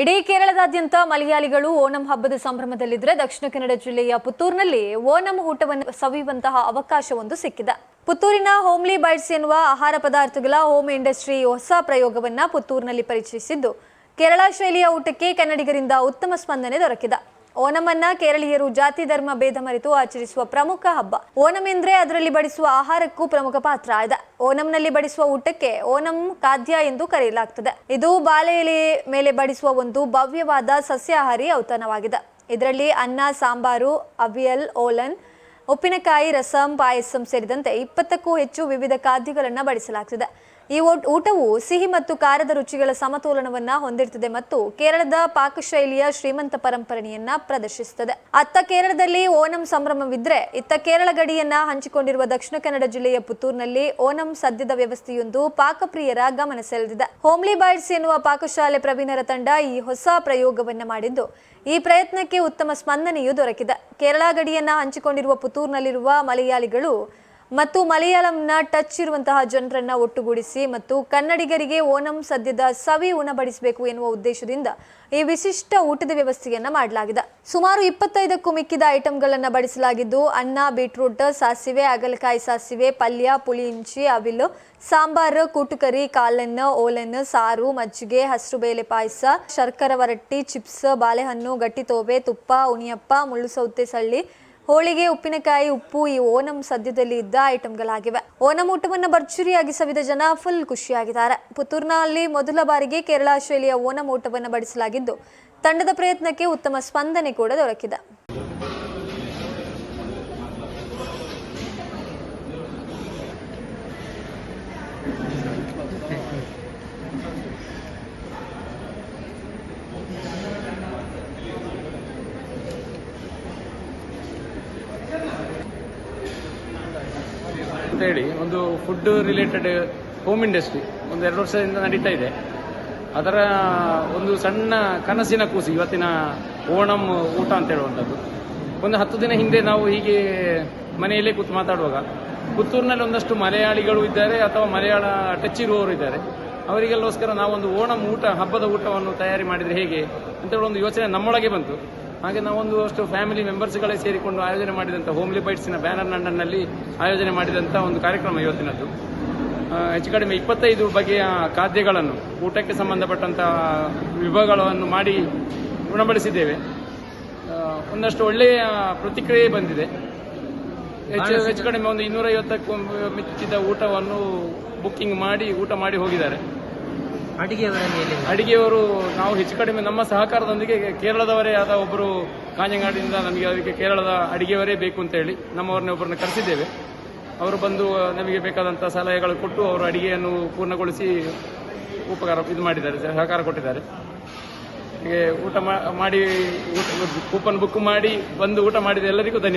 ಇಡೀ ಕೇರಳದಾದ್ಯಂತ ಮಲಯಾಳಿಗಳು ಓಣಂ ಹಬ್ಬದ ಸಂಭ್ರಮದಲ್ಲಿದ್ದರೆ ದಕ್ಷಿಣ ಕನ್ನಡ ಜಿಲ್ಲೆಯ ಪುತ್ತೂರಿನಲ್ಲಿ ಓಣಂ ಊಟವನ್ನು ಸವಿಯುವಂತಹ ಅವಕಾಶವೊಂದು ಸಿಕ್ಕಿದೆ. ಪುತ್ತೂರಿನ ಹೋಮ್ಲಿ ಬೈಟ್ಸ್ ಎನ್ನುವ ಆಹಾರ ಪದಾರ್ಥಗಳ ಹೋಮ್ ಇಂಡಸ್ಟ್ರಿ ಹೊಸ ಪ್ರಯೋಗವನ್ನ ಪುತ್ತೂರಿನಲ್ಲಿ ಪರಿಚಯಿಸಿದ್ದು, ಕೇರಳ ಶೈಲಿಯ ಊಟಕ್ಕೆ ಕನ್ನಡಿಗರಿಂದ ಉತ್ತಮ ಸ್ಪಂದನೆ ದೊರಕಿದೆ. ಓಣಮನ್ನ ಕೇರಳೀಯರು ಜಾತಿ, ಧರ್ಮ, ಭೇದ ಮರೆತು ಆಚರಿಸುವ ಪ್ರಮುಖ ಹಬ್ಬ. ಓಣಂ ಎಂದ್ರೆ ಅದರಲ್ಲಿ ಬಡಿಸುವ ಆಹಾರಕ್ಕೂ ಪ್ರಮುಖ ಪಾತ್ರ ಇದೆ. ಓಣಂನಲ್ಲಿ ಬಡಿಸುವ ಊಟಕ್ಕೆ ಓಣಂ ಖಾದ್ಯ ಎಂದು ಕರೆಯಲಾಗ್ತದೆ. ಇದು ಬಾಳೆ ಮೇಲೆ ಬಡಿಸುವ ಒಂದು ಭವ್ಯವಾದ ಸಸ್ಯಾಹಾರಿ ಔತಣವಾಗಿದೆ. ಇದರಲ್ಲಿ ಅನ್ನ, ಸಾಂಬಾರು, ಅವಿಯಲ್, ಓಲನ್, ಉಪ್ಪಿನಕಾಯಿ, ರಸಂ, ಪಾಯಸಂ ಸೇರಿದಂತೆ ಇಪ್ಪತ್ತಕ್ಕೂ ಹೆಚ್ಚು ವಿವಿಧ ಖಾದ್ಯಗಳನ್ನು ಬಡಿಸಲಾಗ್ತದೆ. ಈ ಊಟ- ಊಟವು ಸಿಹಿ ಮತ್ತು ಖಾರದ ರುಚಿಗಳ ಸಮತೋಲನವನ್ನ ಹೊಂದಿರುತ್ತದೆ ಮತ್ತು ಕೇರಳದ ಪಾಕಶೈಲಿಯ ಶ್ರೀಮಂತ ಪರಂಪರೆಯನ್ನ ಪ್ರದರ್ಶಿಸುತ್ತದೆ. ಅತ್ತ ಕೇರಳದಲ್ಲಿ ಓಣಂ ಸಂಭ್ರಮವಿದ್ರೆ, ಇತ್ತ ಕೇರಳ ಗಡಿಯನ್ನ ಹಂಚಿಕೊಂಡಿರುವ ದಕ್ಷಿಣ ಕನ್ನಡ ಜಿಲ್ಲೆಯ ಪುತ್ತೂರಿನಲ್ಲಿ ಓಣಂ ಸದ್ಯದ ವ್ಯವಸ್ಥೆಯೊಂದು ಪಾಕಪ್ರಿಯರ ಗಮನ ಸೆಳೆದಿದೆ. ಹೋಮ್ಲಿ ಬೈಟ್ಸ್ ಎನ್ನುವ ಪಾಕಶಾಲೆ ಪ್ರವೀಣರ ತಂಡ ಈ ಹೊಸ ಪ್ರಯೋಗವನ್ನ ಮಾಡಿದ್ದು, ಈ ಪ್ರಯತ್ನಕ್ಕೆ ಉತ್ತಮ ಸ್ಪಂದನೆಯೂ ದೊರಕಿದೆ. ಕೇರಳ ಗಡಿಯನ್ನ ಹಂಚಿಕೊಂಡಿರುವ ಪುತ್ತೂರಿನಲ್ಲಿರುವ ಮಲಯಾಳಿಗಳು ಮತ್ತು ಮಲಯಾಳಂನ ಟಚ್ ಇರುವಂತಹ ಜನರನ್ನ ಒಟ್ಟುಗೂಡಿಸಿ ಮತ್ತು ಕನ್ನಡಿಗರಿಗೆ ಓಣಂ ಸದ್ಯದ ಸವಿ ಉಣಬಡಿಸಬೇಕು ಎನ್ನುವ ಉದ್ದೇಶದಿಂದ ಈ ವಿಶಿಷ್ಟ ಊಟದ ವ್ಯವಸ್ಥೆಯನ್ನ ಮಾಡಲಾಗಿದೆ. ಸುಮಾರು ಇಪ್ಪತ್ತೈದಕ್ಕೂ ಮಿಕ್ಕಿದ ಐಟಂಗಳನ್ನ ಬಡಿಸಲಾಗಿದ್ದು, ಅನ್ನ, ಬೀಟ್ರೂಟ್, ಸಾಸಿವೆ ಅಗಲಕಾಯಿ ಸಾಸಿವೆ, ಪಲ್ಯ, ಪುಳಿ ಇಂಚಿ, ಅವಿಲು, ಸಾಂಬಾರು, ಕೂಟುಕರಿ ಕಾಲನ್ನು ಓಲನ್ನು, ಸಾರು, ಮಜ್ಜಿಗೆ ಹಸಿರು ಬೇಳೆ ಪಾಯಸ ಶರ್ಕರ ವರಟ್ಟಿ ಚಿಪ್ಸ್, ಬಾಳೆಹಣ್ಣು ಗಟ್ಟಿ ತೋಬೆ ತುಪ್ಪ, ಉಣಿಯಪ್ಪ ಮುಳ್ಳು ಸೌತೆ ಸಳ್ಳಿ ಹೋಳಿಗೆ, ಉಪ್ಪಿನಕಾಯಿ, ಉಪ್ಪು ಈ ಓಣಂ ಸದ್ಯದಲ್ಲಿ ಇದ್ದ ಐಟಂಗಳಾಗಿವೆ. ಓಣಂ ಊಟವನ್ನ ಸವಿದ ಜನ ಫುಲ್ ಖುಷಿಯಾಗಿದ್ದಾರೆ. ಪುತ್ತೂರಿನಲ್ಲಿ ಮೊದಲ ಬಾರಿಗೆ ಕೇರಳ ಶೈಲಿಯ ಓಣಂ ಊಟವನ್ನು ಬಡಿಸಲಾಗಿದ್ದು, ತಂಡದ ಪ್ರಯತ್ನಕ್ಕೆ ಉತ್ತಮ ಸ್ಪಂದನೆ ಕೂಡ ದೊರಕಿದೆ. ಅಂತ ಹೇಳಿ ಒಂದು ಫುಡ್ ರಿಲೇಟೆಡ್ ಹೋಮ್ ಇಂಡಸ್ಟ್ರಿ ಒಂದು ಎರಡು ವರ್ಷದಿಂದ ನಡೀತಾ ಇದೆ. ಅದರ ಒಂದು ಸಣ್ಣ ಕನಸಿನ ಕೂಸು, ಇವತ್ತಿನ ಓಣಂ ಊಟ ಅಂತ ಹೇಳುವಂಥದ್ದು. ಒಂದು ಹತ್ತು ದಿನ ಹಿಂದೆ ನಾವು ಹೀಗೆ ಮನೆಯಲ್ಲೇ ಕೂತು ಮಾತಾಡುವಾಗ, ಪುತ್ತೂರಿನಲ್ಲಿ ಒಂದಷ್ಟು ಮಲಯಾಳಿಗಳು ಇದ್ದಾರೆ ಅಥವಾ ಮಲಯಾಳ ಟಚ್ ಇರುವವರು ಇದ್ದಾರೆ. ಅವರಿಗೆಲ್ಲೋಸ್ಕರ ನಾವೊಂದು ಓಣಂ ಊಟ, ಹಬ್ಬದ ಊಟವನ್ನು ತಯಾರಿ ಮಾಡಿದರೆ ಹೇಗೆ ಅಂತ ಹೇಳಿ ಒಂದು ಯೋಚನೆ ನಮ್ಮೊಳಗೆ ಬಂತು. ಹಾಗೆ ನಾವೊಂದು ಅಷ್ಟು ಫ್ಯಾಮಿಲಿ ಮೆಂಬರ್ಸ್ಗಳೇ ಸೇರಿಕೊಂಡು ಆಯೋಜನೆ ಮಾಡಿದಂಥ ಹೋಮ್ಲಿ ಬೈಟ್ಸಿನ ಬ್ಯಾನರ್ ನಂಡನ್ನಲ್ಲಿ ಆಯೋಜನೆ ಮಾಡಿದಂಥ ಒಂದು ಕಾರ್ಯಕ್ರಮ ಇವತ್ತಿನದ್ದು. ಹೆಚ್ಚು ಕಡಿಮೆ ಇಪ್ಪತ್ತೈದು ಬಗೆಯ ಖಾದ್ಯಗಳನ್ನು ಊಟಕ್ಕೆ ಸಂಬಂಧಪಟ್ಟಂಥ ವಿಭಾಗಗಳನ್ನು ಮಾಡಿ ಉಣಬಡಿಸಿದ್ದೇವೆ ಒಂದಷ್ಟು ಒಳ್ಳೆಯ ಪ್ರತಿಕ್ರಿಯೆ ಬಂದಿದೆ. ಹೆಚ್ಚು ಹೆಚ್ಚು ಕಡಿಮೆ ಒಂದು ಇನ್ನೂರೈವತ್ತಕ್ಕೂ ಮಿಚ್ಚಿದ ಊಟವನ್ನು ಬುಕ್ಕಿಂಗ್ ಮಾಡಿ ಊಟ ಮಾಡಿ ಹೋಗಿದ್ದಾರೆ. ಅಡಿಗೆಯವರ ನಾವು ಹೆಚ್ಚು ಕಡಿಮೆ ನಮ್ಮ ಸಹಕಾರದೊಂದಿಗೆ ಕೇರಳದವರೇ ಆದ ಒಬ್ಬರು ಕಾಂಜಂಗಾಡಿನಿಂದ ನಮಗೆ ಅದಕ್ಕೆ ಕೇರಳದ ಅಡಿಗೆಯವರೇ ಬೇಕು ಅಂತ ಹೇಳಿ ನಮ್ಮವರನ್ನ ಒಬ್ಬರನ್ನ ಕರೆಸಿದ್ದೇವೆ. ಅವರು ಬಂದು ನಮಗೆ ಬೇಕಾದಂಥ ಸಲಹೆಗಳು ಕೊಟ್ಟು ಅವರು ಅಡಿಗೆಯನ್ನು ಪೂರ್ಣಗೊಳಿಸಿ ಉಪಕಾರ ಇದು ಮಾಡಿದ್ದಾರೆ, ಸಹಕಾರ ಕೊಟ್ಟಿದ್ದಾರೆ. ಊಟ ಮಾಡಿ ಕೂಪನ್ ಬುಕ್ ಮಾಡಿ, ಬಂದು ಊಟ ಮಾಡಿದ ಎಲ್ಲರಿಗೂ ಧನ್ಯವಾದ.